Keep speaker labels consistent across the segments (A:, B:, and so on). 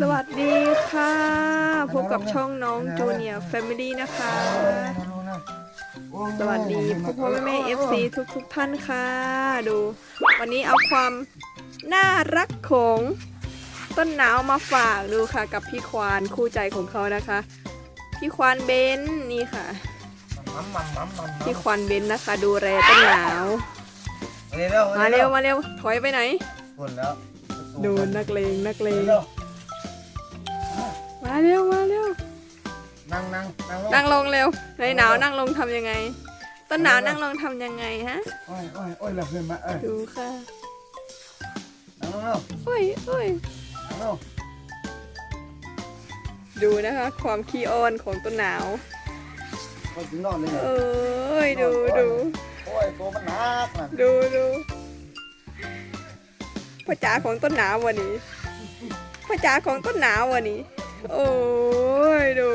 A: สวัสดีค่ะ พบกับช่องน้องจูเนียร์แฟมิลี่นะคะ สวัสดีพ่อพ่อแม่แม่เอฟซีทุกทุกๆท่านค่ะ ดู วันนี้เอาความน่ารักของต้นหนาวมาฝากดูค่ะ กับพี่ควานคู่ใจของเขานะคะ พี่ควานเบนนี่ค่ะ พี่ควานเบนนะคะ ดูแลต้นหนาว มาเร็วมาเร็วถอยไปไหน
B: คนแล้ว
A: ดูนักเลงนักเลง
B: เร็ว
A: มาเร็วมาเร็ว
B: นั่งนั่งนั่งลง
A: นั่งลงเร็วในหนาวนั่งลงทำยังไง ต้นหนาวนั่งลงทำยังไงฮะ
B: โอ้ยโอ้ยโอ้ยหลับเลยมาเอ้ย
A: ดูค่ะ
B: นั่งลงเร็ว
A: โอ้ยโอ้ย
B: นั่งลง
A: ดูนะคะความขี้อ้อนของต้นหนาว
B: คนถึงนอนเลย
A: เอ้ยดูดู
B: โอ้ยตัวมันหนักนะ
A: ดูดูพ่อจ๋าของต้นหนาววันนี้พ่อจ๋าของต้นหนาววันนี้ โอ้ยดู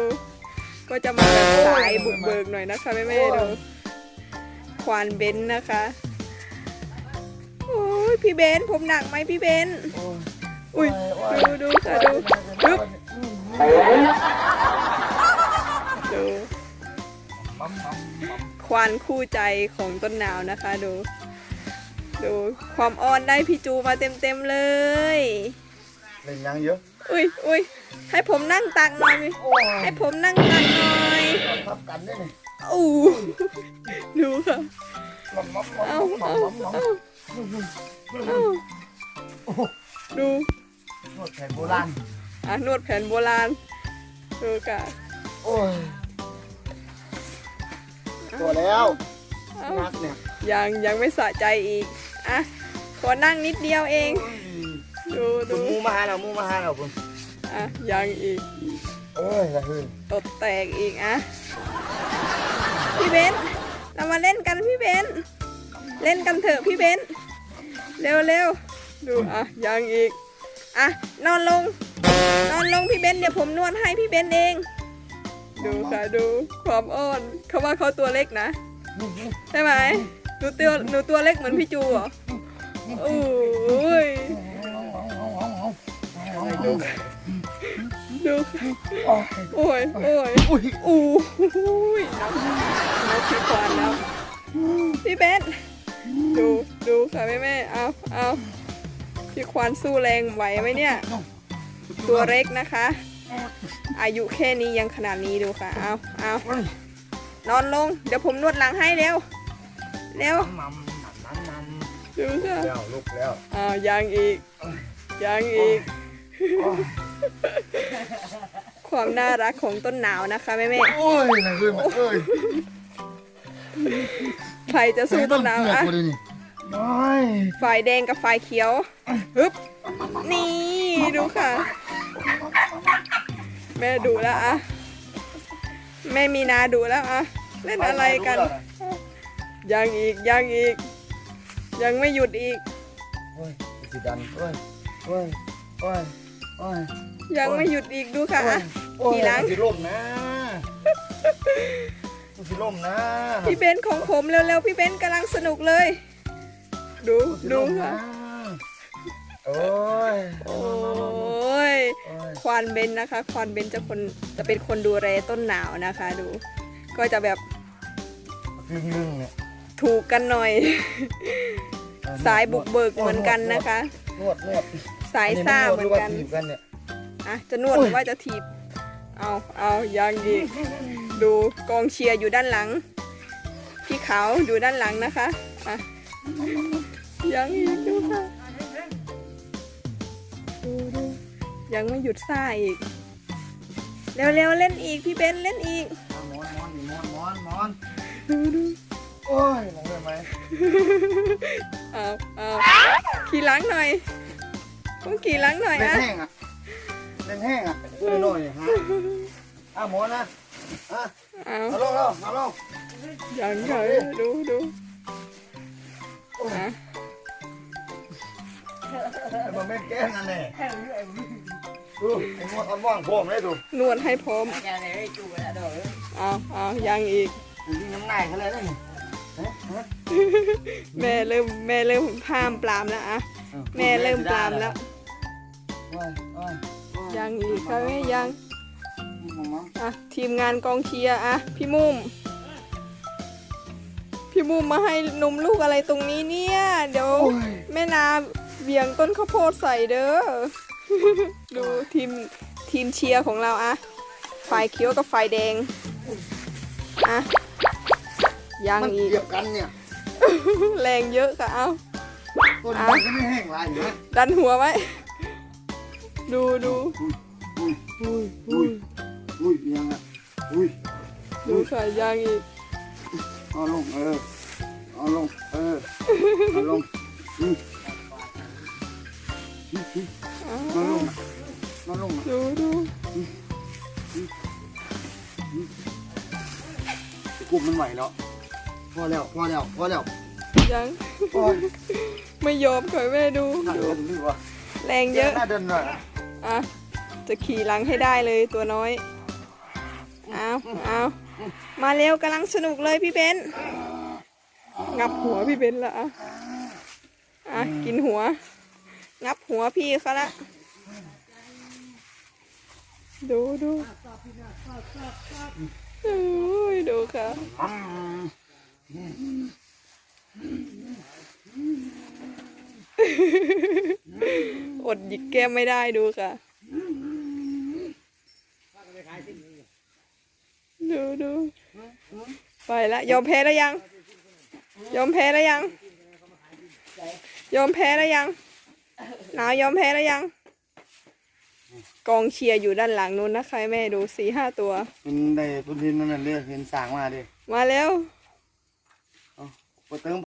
A: ก็จะมาแบบสายบุกเบิกหน่อยนะคะแม่แม่ๆดู ควานเบนนะคะ โอ้ยพี่เบนผมหนักไหมพี่เบน
B: อุ้ย
A: ดูดูค่ะดูปึ๊บดูควานคู่ใจของต้นหนาวนะคะดู ดูความอ่อนได้พี่จูมาเต็มเต็มๆเลย
B: เล่นยังเยอะ
A: อุ้ยอุ้ยให้ผมนั่งตักหน่อย
B: โอ้ย
A: ให้ผมนั่งตักหน่อย
B: ทับกันได้นี่
A: อู้ดูค่ะ
B: มัมมัมมัม
A: เอา
B: มั
A: เอา
B: มมัมมัม
A: เอาเอาดู
B: นวดแผนโบราณ
A: อะนวดแผนโบราณดูค่ะ
B: โอ้ยตัวแล้ว
A: เอา
B: นักเนี่ย
A: ยังยังไม่สะใจอีกอะขอนั่งนิดเดียวเอง ดู
B: คุ
A: ดู
B: ณมูมาหาเรามูมาหาเราคุณ
A: อะยังอีก
B: โอ้ยละเฮ้ย
A: ตดแตกอีกอะพี่เบนซ์เรามาเล่นกันพี่เบนซ์เล่นกันเถอะพี่เบนซ์เร็วเร็วดูอะยังอีกอะนอนลง นอนลงพี่เบนซ์เดี๋ยวผมนวดให้พี่เบนซ์เอง ดูค่ะดูความอ้อนเขาว่าเขาตัวเล็กนะใช่ไหมหนูตัวหนูตัวเล็กเหมือนพี่จูเหรอโอ้ย ดูค่ะดูค่ะโอ้ยโอ้ย
B: อุ้ย
A: อู้ยน้ำน้ำพี่ควานแล้ว พี่เบนดูดูค่ะแม่แม่เอาเอาพี่ควานสู้แรงไหวไหมเนี่ย ตัวเล็กนะคะ อายุแค่นี้ยังขนาดนี้ดูค่ะ เอาเอานอนลง เดี๋ยวผมนวดหลังให้เร็ว เร็วดูค่ะ
B: แล้วลุกแล้ว
A: อ้าวยังอีก ยังอีก ความน่ารักของต้นหนาวนะคะแม่แม่
B: โอ้ยละเฮ้ยมาเอ้ย
A: ๆใครจะสู้ต้นหนาวอะ
B: กูดินี่น้อย
A: ฝ่ายแดงกับฝ่ายเขียวฮึบนี่ดูค่ะ แม่ดูแล้วอะแม่มีนาดูแล้วอะเล่นอะไรกัน ยังอีกยังอีก ยังไม่หยุดอีก
B: โอ้ยสิดันโอ้ยโอ้ยโอ้ย โอ้ย
A: ยังไม่หยุดอีกดูค่ะอะ
B: โอ้ย
A: ทีหลัง
B: มันสิล่มนะมันสิล่มนะ
A: พี่เบนซ์ของผมเร็วๆพี่เบนซ์กำลังสนุกเลย ดู
B: มันสิ
A: ดู
B: ล่ม
A: ค่ะ
B: นะโอ้ย
A: โอ้ย
B: โอ้ย
A: ควานเบนซ์นะคะ ควานเบนซ์จะคนจะเป็นคนดูแลต้นหนาวนะคะ ดู ก็จะแบบ
B: ลึงๆเนี่ย
A: ถูกกันหน่อยสายบุกเบิกเหมือนกันนะคะ
B: นวดนวด
A: สายซ่าเหมือนกัน
B: นวดหรือว่าถีบกันเนี่ย
A: อะจะนวดหรือว่าจะถีบ เอาเอายังอีกดูกองเชียร์อยู่ด้านหลัง พี่ขาวอยู่ด้านหลังนะคะอะยังอีกดูค่ะดูดูยังไม่หยุดซ่าอีก เร็วๆเล่นอีกพี่เบนซ์เล่นอีก
B: เอาหมอนหมอนนี่หมอนหมอนหมอน
A: ดูดู
B: โอ้ยลงได้ไหม
A: เอาเอาขี่หลังหน่อย ต้องขี่หลังหน่อย
B: เล่น
A: อะ
B: แห้งอะเล่นแห้งอะดูหน่อยฮะอะหมอนนะอะ
A: เอา
B: เอาลงเอาเอาลง
A: ยังไงดูดูอะ
B: ไอ้บ่แม่นแก้นั่นแน่ดูไอ้งวดอ่อนว่างพร้อมเลยดู
A: นวดให้พร้อมเอาเอายังอีก
B: ดูที่น้ำหนักเขาเลยนะนี่ฮะฮะ
A: แม่เริ่มแม่เริ่มห้ามปรามแล้วอะแม่เริ่มปรามแล้ว
B: โอ้ ยโอ้ยโอ้ย
A: ยังอีกค่ะแม่ยัง
B: มองมั้ง
A: อะทีมงานกองเชียร์อะพี่มุมพี่มุมมาให้นมลูกอะไรตรงนี้เนี่ย เดี๋ยวแม่นาเบี่ยงต้นข้าวโพดใส่เด้อดูทีมทีมเชียร์ของเราอะฝ่ายเขียวกับฝ่ายแดงอะยัง
B: มัน
A: อีก
B: เกี่ยวกันเนี่ย
A: แรงเยอะค่ะเอา
B: ต้นมันก็ไม่แห้งลายอยู่นะ
A: ดันหัวไว้ ดูดู
B: อุ้ย
A: อุ้ย
B: อุ้ยอุ้ยยังอะอุ้ย
A: ดูค่ะยังอีก
B: เอาลงเออเอาลงเออเอาลงอืมอืมอืม
A: อ้าว
B: เอาลงเอาลง
A: ดูดู
B: กลุ่มมันไหวแล้วพอแล้วพอแล้วพอแล้ว
A: ยัง
B: โอ้ย
A: ไม่ยอมค่ะแม่ดู
B: น่า
A: ดู
B: เดินดีกว่า
A: แรงเยอะ
B: น่าเดินหน่อย
A: อะจะขี่หลังให้ได้เลยตัวน้อยเอาเอามาเร็วกำลังสนุกเลยพี่เบนงับหัวพี่เบนละอะอะกินหัว งับหัวพี่เขาละดูดูโอ้ยดูค่ะอ ดหยิกแก้มไม่ได้ดูค่ะ ดูดูไปละยอมแพ้แล้วยัง ยอมแพ้แล้วยัง ยอมแพ้แล้วยัง หนาวยอมแพ้แล้วยัง กองเชียร์อยู่ด้านหลังนู้นนะคะแม่ดูสี่ห้าตัว
B: เป็นได้พื้นที่นั่นน่ะเลือกเห็นสร้างมาดิ
A: มาแล้ว
B: ไปเติม